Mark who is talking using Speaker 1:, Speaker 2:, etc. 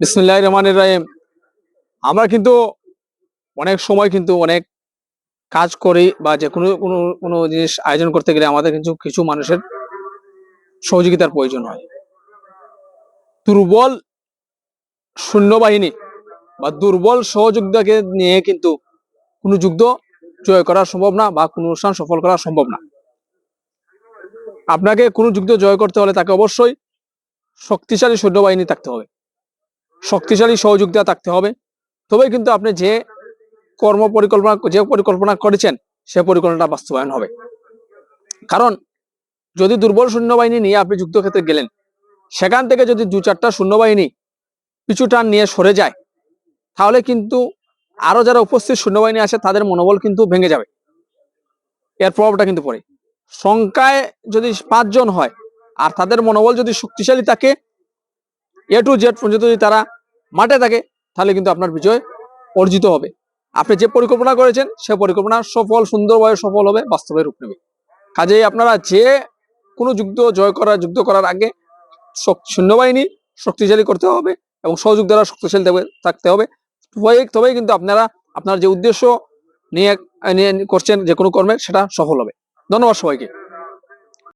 Speaker 1: বিসমুল্লাহ রহমান রাহিম। আমরা কিন্তু অনেক সময় কিন্তু অনেক কাজ করি বা যে কোনো কোনো কোনো জিনিস আয়োজন করতে গেলে আমাদের কিন্তু কিছু মানুষের সহযোগিতার প্রয়োজন হয়। দুর্বল সৈন্যবাহিনী বা দুর্বল সহযোগিতাকে নিয়ে কিন্তু কোনো যুদ্ধ জয় করা সম্ভব না বা কোনো অনুষ্ঠান সফল করা সম্ভব না। আপনাকে কোনো যুদ্ধ জয় করতে হলে তাকে অবশ্যই শক্তিশালী সৈন্যবাহিনী থাকতে হবে। শক্তিশালী সহযোগিতা থাকতে হবে। তবেই কিন্তু আপনি যে কর্ম পরিকল্পনা, যে পরিকল্পনা করেছেন, সে পরিকল্পনাটা বাস্তবায়ন হবে। কারণ যদি দুর্বল সৈন্যবাহিনী নিয়ে আপনি যুদ্ধক্ষেত্রে গেলেন, সেখান থেকে যদি দু চারটা সৈন্যবাহিনী পিছু টান নিয়ে সরে যায়, তাহলে কিন্তু আরও যারা উপস্থিত সৈন্যবাহিনী আছে, তাদের মনোবল কিন্তু ভেঙে যাবে। এর প্রভাবটা কিন্তু পড়ে। সংখ্যায় যদি পাঁচজন হয়, আর তাদের মনোবল যদি শক্তিশালী থাকে এ টু জেড পর্যন্ত যদি তারা মাঠে থাকে, তাহলে কিন্তু আপনার বিজয় অর্জিত হবে। আপনি যে পরিকল্পনা করেছেন, সে পরিকল্পনা সফল, সুন্দরভাবে সফল হবে, বাস্তবে রূপ নেবে। কাজেই আপনারা যে কোনো যুদ্ধ জয় করার যুদ্ধ করার আগে সৈন্যবাহিনী শক্তিশালী করতে হবে এবং সহযোগ দ্বারা শক্তিশালী থাকতে হবে। তবেই কিন্তু আপনারা, আপনার যে উদ্দেশ্য নিয়ে করছেন যে কোনো কর্মে, সেটা সফল হবে। ধন্যবাদ সবাইকে।